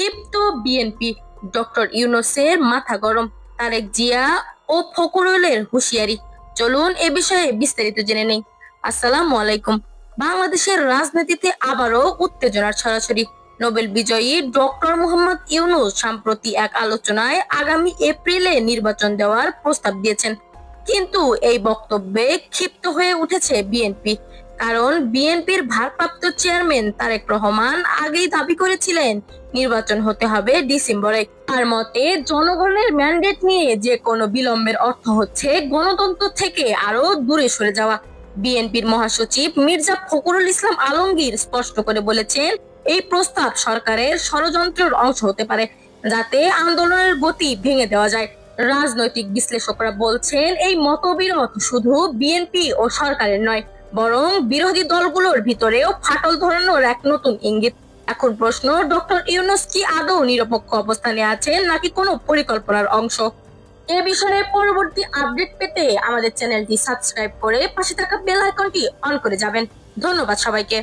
ক্ষিপ্ত BNP doctor ইউনুসের মাথা গরম। তারেক জিয়া ও ফখরুলের হুঁশিয়ারি। চলুন এ বিষয়ে বিস্তারিত জেনে নেই। আসসালামু আলাইকুম। বাংলাদেশের রাজনীতিতে আবারও উত্তেজনার ছড়াছড়ি নোবেল বিজয়ী ডক্টর মোহাম্মদ ইউনুস সম্প্রতি এক আলোচনায় আগামী এপ্রিলে নির্বাচন দেওয়ার প্রস্তাব দিয়েছেন। কিন্তু এই বক্তব্যে ক্ষিপ্ত হয়ে উঠেছে বিএনপি। কারণ বিএনপির ভারপ্রাপ্ত চেয়ারম্যান তারেক রহমান আগেই দাবি করেছিলেন, নির্বাচন হতে হবে ডিসেম্বরে। তার মতে, জনগণের ম্যান্ডেট নিয়ে যে কোনো বিলম্বের অর্থ হচ্ছে গণতন্ত্র থেকে আরও দূরে সরে যাওয়া। বিএনপির মহাসচিব মির্জা ফখরুল ইসলাম আলমগীর স্পষ্ট করে বলেছেন, এই প্রস্তাব সরকারের ষড়যন্ত্রের অংশ হতে পারে, যাতে আন্দোলনের গতি ভেঙে দেওয়া যায়। রাজনৈতিক বিশ্লেষকরা বলছেন, এই মতবিরোধ শুধু বিএনপি ও সরকারের নয় বরং বিরোধী দলগুলোর ভিতরেও ফাটল ধরানোর এক নতুন ইঙ্গিত। এখন প্রশ্ন, ডক্টর ইউনুস কি আদৌ নিরপেক্ষ অবস্থানে আছেন নাকি কোনো পরিকল্পনার অংশ? এ বিষয়ে পরবর্তী আপডেট পেতে আমাদের চ্যানেলটি সাবস্ক্রাইব করে পাশে থাকা বেল আইকনটি অন করে যাবেন। ধন্যবাদ সবাইকে।